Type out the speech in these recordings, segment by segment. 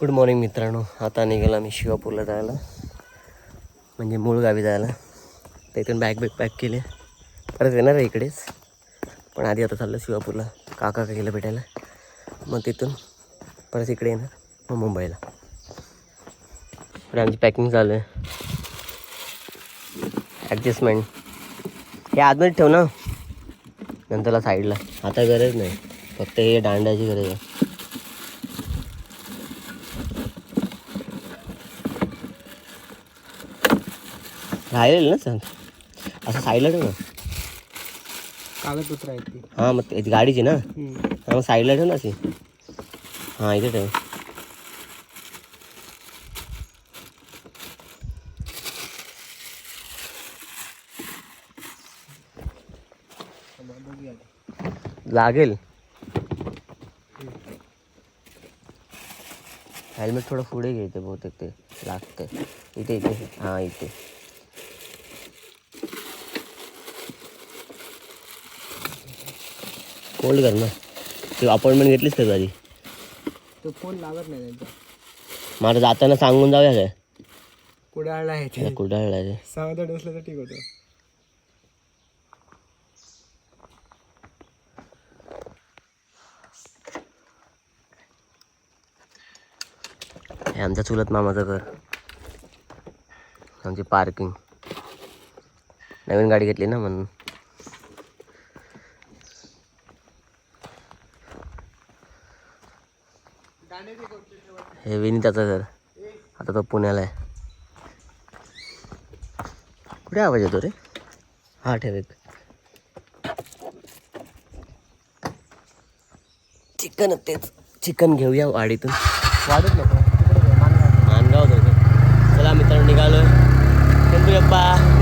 Good morning मित्रांनो. आता निघाला मी शिवापूरला जायला. म्हणजे मूळ गावी जायला. तर इथून बॅग बॅग पॅक केले. परत येणार आहे इकडेच. पण आधी आता चाललं शिवापूरला. काका काकीला भेटायला. मग तिथून परत इकडे येणार. मग मुंबईला. पुढे आमची पॅकिंग चालू आहे. ॲडजस्टमेंट हे आतमध्ये ठेव ना. नंतरला साईडला आता गरज नाही. फक्त हे दांड्याची गरज आहे. राहिलेलं ना सांग असं साईडला ठेव ना? कागदपत्र आहेत ती हाँ मग ते- गाडीची ना? हाँ मग साईडला ठेव ना अशी हाँ इथे ठेव लागेल? हेल्मेट थोडं पुढे घ्यायचं बहुतेक ते लागतं। इथे इथे हाँ इथे होल्ड कर ना. तू अपॉइंटमेंट घेतलीस का आधी तो फोन लागत नाही त्यांचा. मला जाताना सांगून जाऊया काय कुडाळला आहे ते? सावधान असलं तर ठीक होतं. हे आमच्या चुलत मामाचं घर. आमची पार्किंग नवीन गाडी घेतली ना म्हणून. हे विनीताचं घर. आता तो पुण्याला आहे. कुठे आवाज येतो रे? हा ठेव एक. चिकन तेच. चिकन घेऊया वाडीतून. वाढत नको. मानगाव. होतं चला मित्रांनो निघालोय. गणपती बाप्पा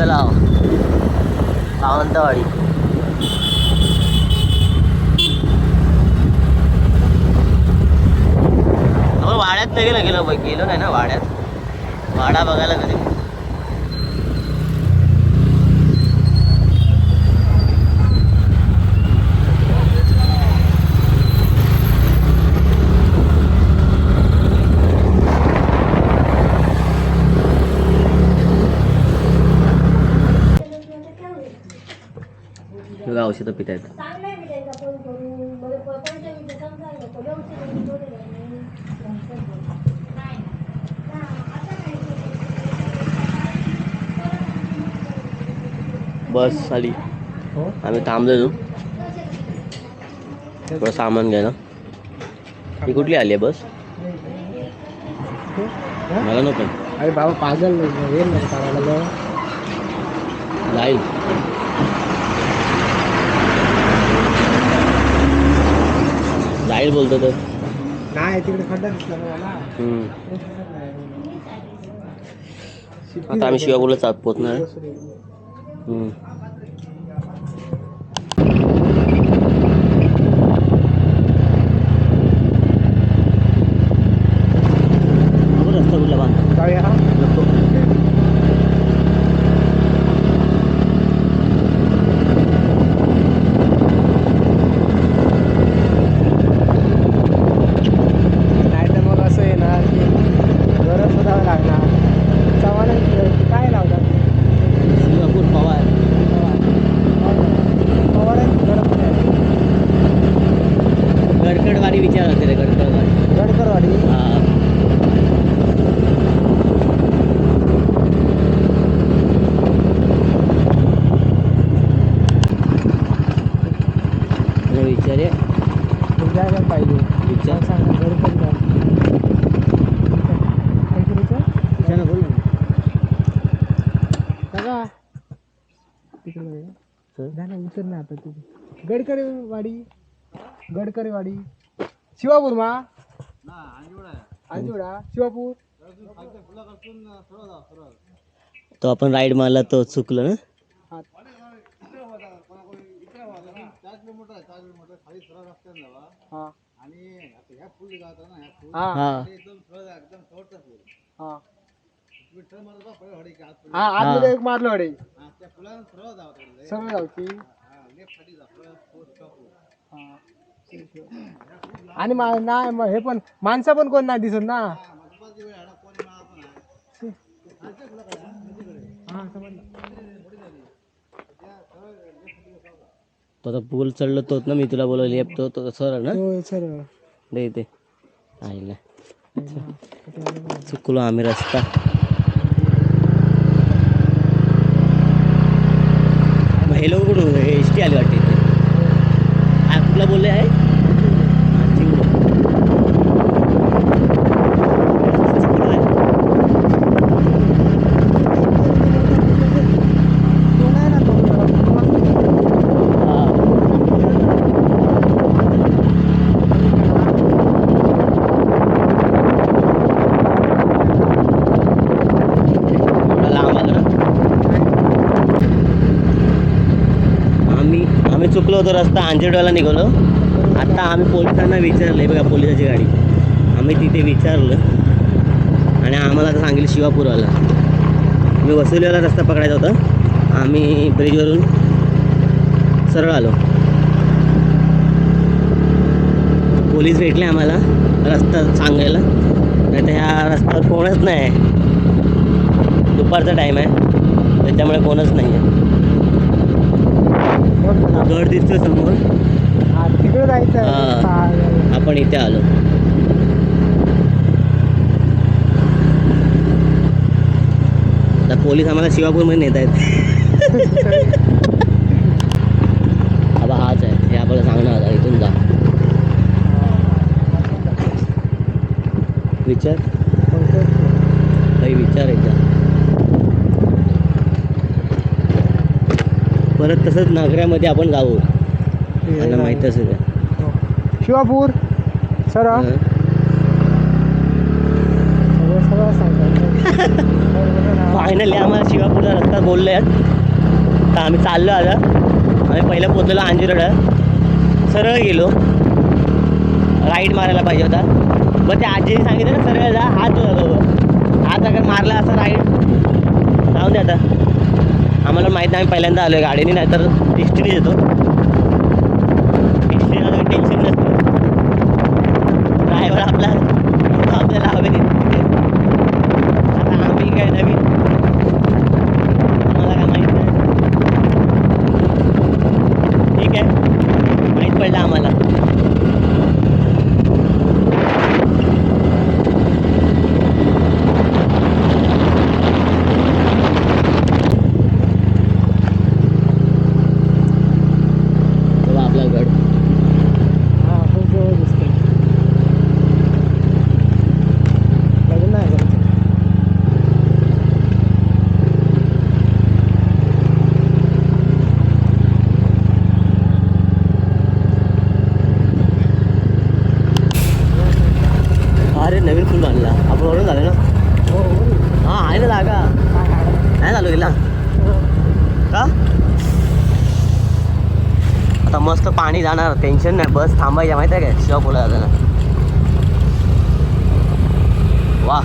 तलाव. सावंतवाडी. आपण वाड्यात नाही गेलो गेलो? गेलो नाही ना वाड्यात? वाडा बघायला कधी? औषधं पित आहेत बस आली हो? आम्ही थांबलेलो. थोडं सामान घ्यायला ही कुठली आली आहे बस? मला नको. अरे बाबा पागल. जाईल जाईल बोलतो तर नाही तिकडे खड्डा दिसला ना मला हम्म. आता आम्ही. शिवापूरला चाप पोचणार आहे. हम्म. रस्ता कुठला बांध जाऊया हा नको. नाही तर मग असं येणार की गरज शोधावं लागणार चव्हाण काय लावतात शिवापूर पवार पवारांची गरज नाही गडकडवाडी विचार होते रे गडकडवाडी गडकरवाडी हा मला विचार आहे. जायला पाहिजे विचार सांग सांगा गडकर जाऊ. काय करायचं विचार ना बोल ना काका तिकडे बघा. सर झालं विचार ना आता तिथे गडकरीवाडी गडकरीवाडी शिवापूर मा? अंजुडा शिवापूर. तो आपण राईड मारला तो चुकलो ना? हा. हा. हा. हा. हा. हा आतमध्ये एक मारलं अडे सरळ जाऊची हा. आणि मा- नाही मग हे पण माणसं पण कोण नाही दिसत ना? तो आता पूल चढलो तोच ना मी तुला बोललो लेप तो तो सर ना? सरळ दे ते आईला. चुकलो आम्ही रस्ता. हे लोक कुठून एस टी आली वाटते इथे. कुठला बोलले आहे हा, चिंगडो. चुकलो आहे. तो नाही ना तो हा. एवढा लांब आलो ना आम्ही आम्ही चुकलो होतो रस्ता अंजेडवाला निघालो. आता आम्ही पोलिसांना विचारलं बघा पोलिसाची गाडी. आम्ही तिथे विचारलं. आणि आम्हाला आता सांगितलं शिवापूरवाला. मी वसुलीवाला रस्ता पकडायचा होता. आम्ही ब्रिजवरून सरळ आलो. पोलीस भेटले आम्हाला रस्ता सांगायला. नाही तर ह्या रस्त्यावर कोणच नाही. आहे दुपारचा टाईम आहे. त्याच्यामुळे कोणच नाही आहे गड दिसतोय समोर. हा तिकडे जायचं हा. आपण इथे आलो. पोलीस आम्हाला शिवापूरमध्ये नेत आहेत. आता हाच आहे. हे आपल्याला सांगणार आता इथून जा. विचार. काही विचार एकदा परत तसंच नागऱ्यामध्ये आपण जाऊ. त्यांना माहीत असेल. शिवापूर सरळ? फायनली आम्हाला शिवापूरचा रस्ता बोलले आहेत तर आम्ही चाललो आता. आम्ही पहिलं पोचलेलो अंजिरडा सरळ गेलो. राईड मारायला पाहिजे होता. मग ते आजीने सांगितलं ना सरळ जा. हात हात अगर मारला असं राईट. जाऊन दे आता. आम्हाला माहीत नाही आम्ही पहिल्यांदा आलो आहे गाडीने नाहीतर एसटीने येतो एसटीला काही टेन्शन नसतं ड्रायव्हर आपला तो आपल्याला हवे तिथे आता आम्ही काय नवीन आम्हाला काय माहीत नाही ठीक आहे माहीत पडलं आम्हाला तेव्हा आपला गड हा खूप जवळ दिसते लग्न आहे का? अरे नवीन फुल बांधला आपण वरून झालं ना हो हो. हां आहे ना जागा काय काढायला? नाही झालो गेला का आता मस्त पाणी जाणार टेन्शन नाही बस थांबायच्या माहिती आहे काय? शिवापूरला जाताना वा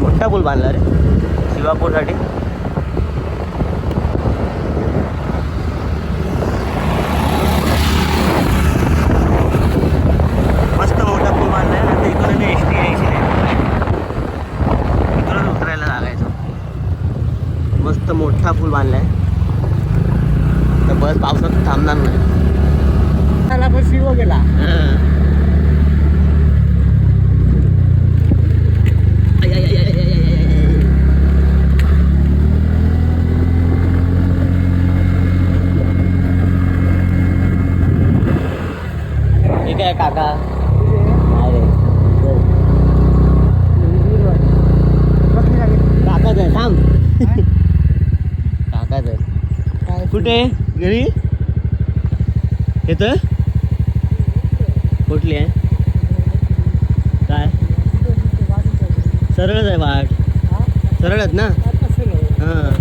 मोठा पूल बांधला रे. शिवापूरसाठी मस्त मोठा पूल बांधलाय ना तर इकडून एस टी यायची नाही इकडून उतरायला लागायचं मस्त मोठा पूल बांधला आहे तर बस पावसात थांबणार नाही. त्याला पण शिव गेला आय, आय, आय, आय, आय, आय, आय, आय. ठीक आहे काका नाही रे. चल. काकाच आहे थांब काकाच आहे काय कुठे घरी येतोय कुठली आहे? काय? सरळच आहे वाट. सरळच ना? हां.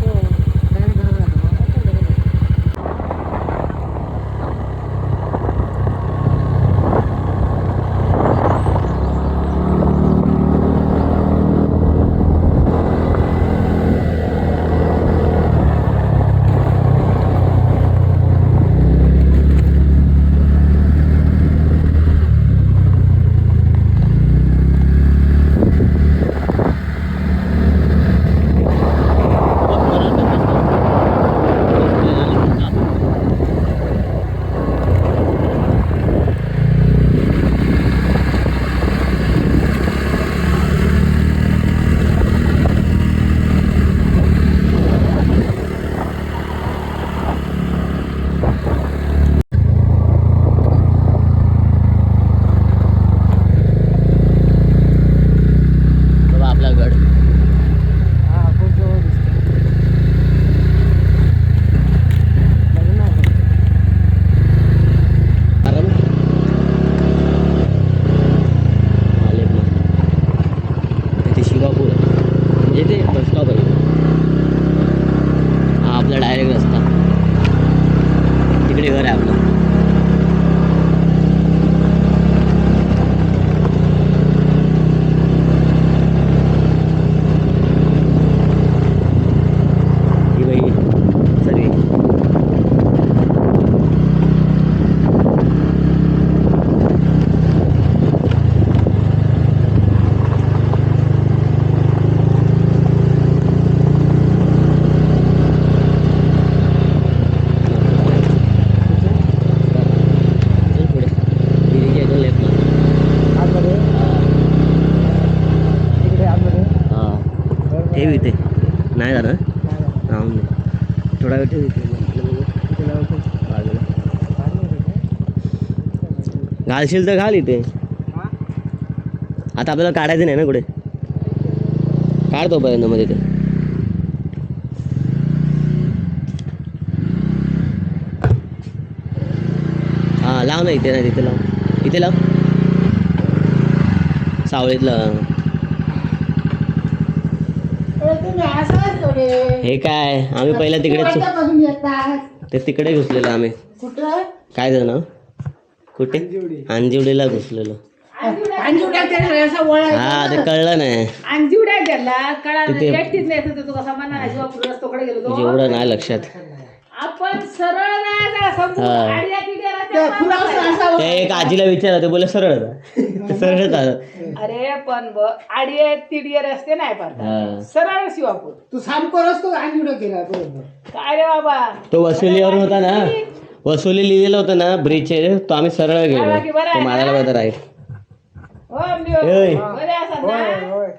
घालशील तर घाल इथे? आता आपल्याला काढायचं नाही ना कुठे? काढ तोपर्यंत मध्ये ते हा लाव ना इथे नाही तिथे लाव. इथे लाव. सावळीतलं हे काय? आम्ही पहिल्या तिकडे ते तिकडे घुसलेलो आम्ही. काय झालं कुठे? जेवढी अंजिवडीला घुसलेलो. त्याला असा हा ते कळलं नाही. त्याला. तिथे- एकटीच नाही शिवापूर गेलो तो. लक्षात. आपण सरळ नाही समोर हा. आडव्या. असा ते एक आजीला विचारलं ते बोलले सरळ जा. सरळ जा. अरे पण ब आडये तिडये रस्ते नाही पडतात हा. सरळ शिवापूर तू सामको रस्तो अंजुडा केला बरोबर. काय रे बाबा? तो वसुलीवर होता ना. वसुली लिहिलेलं होतं ना ब्रिजचे तो आम्ही सरळ गेलो. आहे तो? मारायला बरं राईट हो होय होय.